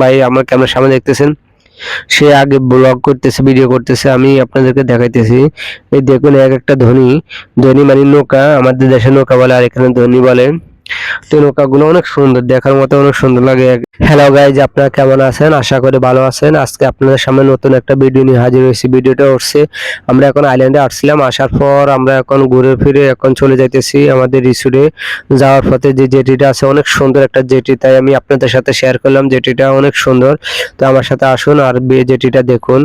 ভাই আমার ক্যামেরার সামনে দেখতেছেন। সে আগে ব্লগ করতেছে ভিডিও করতেছে, আমি আপনাদেরকে দেখাইতেছি। এই দেখুন, এক একটা ধনী ধনী মানে নৌকা, আমাদের দেশে নৌকা বলে আর এখানে ধনী বলে। তো নৌকাগুলো অনেক সুন্দর, দেখার মতো অনেক সুন্দর লাগে। হ্যালো গাইজ আপনারা কেমন আছেন? আশা করি ভালো আছেন। আজকে আপনাদের সামনে নতুন একটা ভিডিও নিয়ে হাজির হয়েছি। ভিডিওটা উঠছে আমরা এখন আইল্যান্ডে আসছিলাম। আসার পর আমরা এখন ঘুরে ফিরে এখন চলে যাইতেছি আমাদের রিসোর্টে যাওয়ার পথে যে জেটিটা আছে, অনেক সুন্দর একটা জেটি তাই আমি আপনাদের সাথে শেয়ার করলাম জেটিটা অনেক সুন্দর। তো আমার সাথে আসুন আর জেটিটা দেখুন।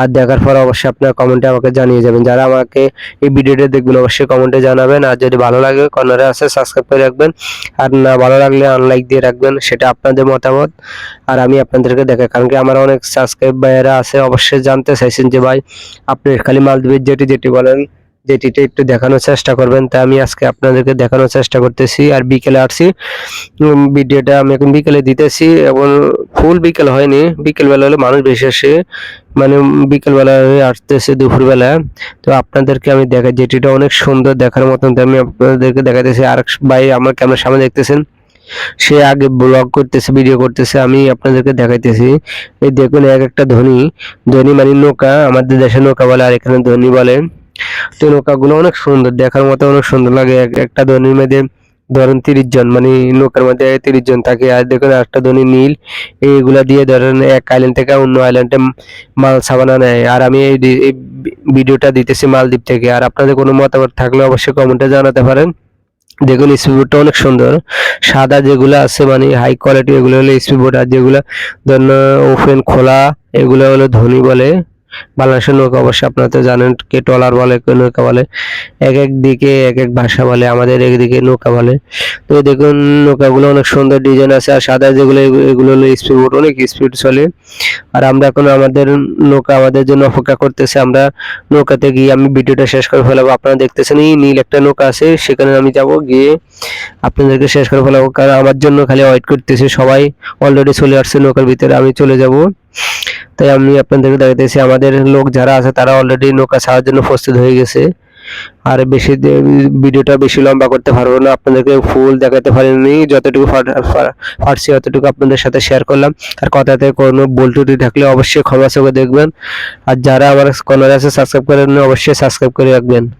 আর দেখার পর অবশ্যই আপনার কমেন্টে আমাকে জানিয়ে যাবেন। যারা আমাকে এই ভিডিওটা দেখবেন, অবশ্যই কমেন্টে জানাবেন। আর যদি ভালো লাগে কর্নারে আছে সাবস্ক্রাইব করে রাখবেন। আর না ভালো লাগলে আনলাইক দিয়ে রাখবেন, সেটা আপনাদের মতামত। আর আমি আপনাদেরকে দেখাই, কারণ কি আমার অনেক সাবস্ক্রাইব ভাইয়েরা আছে, অবশ্যই জানতে চাইছেন যে ভাই, আপনি খালি মালদ্বীপের যেটি যেটি বলেন যেটিটা একটু দেখানোর চেষ্টা করবেন। তাই আমি আজকে আপনাদেরকে দেখানোর চেষ্টা করতেছি, আর বিকেলে আসছি। ভিডিওটা আমি এখন বিকেলে দিতেছি, এবং ফুল বিকেল হয়নি, বিকেলবেলা হলে মানুষ বেশি আসে। মানে বিকেলবেলা আসতেছে দুপুরবেলা। তো আপনাদেরকে আমি দেখা যেটিটা অনেক সুন্দর দেখার মতন আমি আপনাদেরকে দেখাতেছি। আর ভাই আমার ক্যামেরার সামনে দেখতেছেন, সে আগে ব্লগ করতেছে ভিডিও করতেছে, আমি আপনাদেরকে দেখাইতেছি। এই দেখুন, এক একটা ধনী ধনী মানে নৌকা, আমাদের দেশে নৌকা বলে, আর এখানে ধনী বলে। তো নৌকাগুলো অনেক সুন্দর, দেখার মতো অনেক সুন্দর লাগে। এক- একটা ধনীর মধ্যে ধরেন তিরিশ জন মানে নৌকার মধ্যে তিরিশ জন থাকে। আর দেখুন একটা ধনী নীল, এইগুলা দিয়ে ধরেন এক আইল্যান্ড থেকে অন্য আইল্যান্ডে মাল সাবানা নেয়। আর আমি এই ভিডিওটা দিতেছি মালদ্বীপ থেকে। আর আপনাদের কোনো মতামত থাকলে অবশ্যই কমেন্টে জানাতে পারেন। দেখুন স্পিডবোটটা অনেক সুন্দর। সাদা যেগুলো আছে মানে হাই কোয়ালিটি এগুলো হলো স্পিডবোট আর যেগুলো ধরেন ওপেন খোলা, এগুলো হলো ধনী বলে। বাংলাদেশের নৌকা অবশ্যই আপনারা তো জানেন কে ট্রলার বলে, কে নৌকা বলে। এক এক দিকে এক এক ভাষা বলে, আমাদের একদিকে নৌকা বলে। তো দেখুন, নৌকাগুলো অনেক সুন্দর ডিজাইন আছে, আর সাদা যেগুলো, এগুলো হলো স্পিডবোট অনেক স্পিড চলে। আর আমরা এখন আমাদের নৌকা আমাদের জন্য অপেক্ষা করতেছে, আমরা নৌকাতে গিয়ে আমি ভিডিওটা শেষ করে ফেলাবো। আপনারা দেখতেছেন, এই নীল একটা নৌকা আছে, সেখানে আমি যাব গিয়ে আপনাদেরকে শেষ করে ফেলাবো, কারণ আমার জন্য খালি ওয়েট করতেছে সবাই। অলরেডি চলে আসছে নৌকার ভিতরে, আমি চলে যাব। তাই আমি আপনাদেরকে দেখাতেছি আমাদের লোক যারা আছে তারা অলরেডি নৌকা ছাড়ার জন্য প্রস্তুত হয়ে গেছে। আর বেশি ভিডিওটা বেশি লম্বা করতে পারব না, আপনাদেরকে ফুল দেখাতে পারিনি, যতটুকু পার- পার- পারছি অতটুকু আপনাদের সাথে শেয়ার করলাম। আর কথাতে কোনো ভুল ত্রুটি থাকলে অবশ্যই ক্ষমা চোখে দেখবেন। আর যারা আমার কর্নারে আছে সাবস্ক্রাইব করেন অবশ্যই সাবস্ক্রাইব করে রাখবেন।